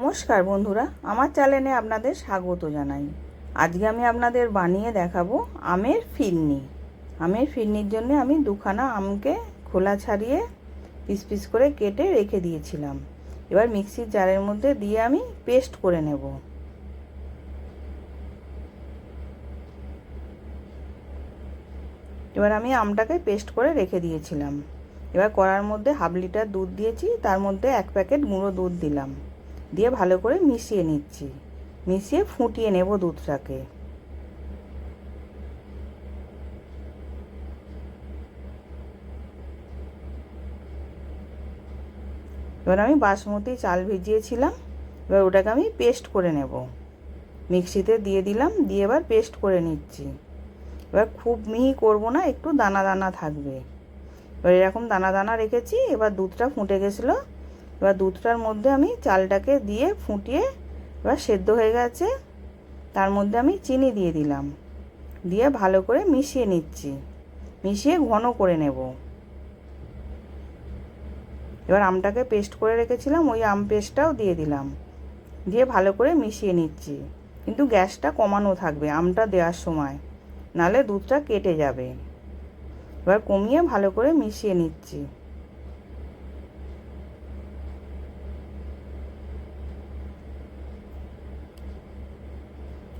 নমস্কার বন্ধুরা, আমার চ্যানেলে আপনাদের স্বাগত জানাই। আজকে আমি আপনাদের বানিয়ে দেখাবো আমের ফিরনি। আমের ফিরনির জন্য আমি দুখানা আমকে খোলা ছাড়িয়ে পিস পিস করে কেটে রেখে দিয়েছিলাম। এবার মিক্সির জারের মধ্যে দিয়ে আমি পেস্ট করে নেব। এবার আমি আমটাকে পেস্ট করে রেখে দিয়েছিলাম। এবার কড়ার মধ্যে হাফ লিটার দুধ দিয়েছি, তার মধ্যে এক প্যাকেট গুঁড়ো দুধ দিলাম। দিয়ে ভালো করে মিশিয়ে নিচ্ছি। মিশিয়ে ফুটিয়ে নেব দুধটাকে। এবার আমি বাসমতি চাল ভিজিয়েছিলাম, এবার ওটাকে আমি পেস্ট করে নেব। মিক্সিতে দিয়ে দিলাম, দিয়ে এবার পেস্ট করে নিচ্ছি। এবার খুব মিহি করব না, একটু দানা দানা থাকবে। এবার এরকম দানা দানা রেখেছি, এবার দুধটা ফুটে গেছিল এবার দুধটার মধ্যে আমি চালটাকে দিয়ে ফুটিয়ে এবার সেদ্ধ হয়ে গেছে। তার মধ্যে আমি চিনি দিয়ে দিলাম। দিয়ে ভালো করে মিশিয়ে নিচ্ছি। মিশিয়ে ঘন করে নেব। এবার আমটাকে পেস্ট করে রেখেছিলাম, ওই আম পেস্টটাও দিয়ে দিলাম। দিয়ে ভালো করে মিশিয়ে নিচ্ছি। কিন্তু গ্যাসটা কমানো থাকবে আমটা দেওয়ার সময়। নালে দুধটা কেটে যাবে। এবার কমিয়ে ভালো করে মিশিয়ে নিচ্ছি।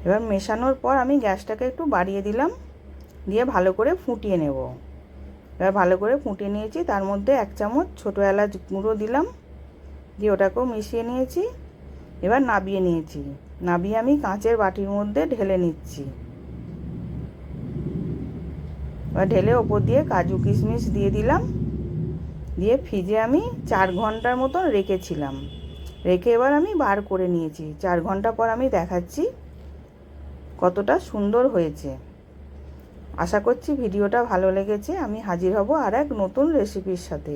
এবার মেশানোর পর আমি গ্যাসটাকে একটু বাড়িয়ে দিলাম, দিয়ে ভালো করে ফুটিয়ে নেব। এবার ভালো করে ফুটিয়ে নিয়েছি, তার মধ্যে এক চামচ ছোটো এলাচ গুঁড়ো দিলাম, দিয়ে ওটাকেও মিশিয়ে নিয়েছি। এবার নাবিয়ে নিয়েছি, নাবিয়ে আমি কাঁচের বাটির মধ্যে ঢেলে নিচ্ছি। এবার ঢেলে ওপর দিয়ে কাজু কিশমিশ দিয়ে দিলাম, দিয়ে ফ্রিজে আমি চার ঘণ্টার মতন রেখেছিলাম। রেখে এবার আমি বার করে নিয়েছি। চার ঘণ্টা পর আমি দেখাচ্ছি কতটা সুন্দর হয়েছে। আশা করছি ভিডিওটা ভালো লেগেছে, আমি হাজির হব আর এক নতুন রেসিপির সাথে।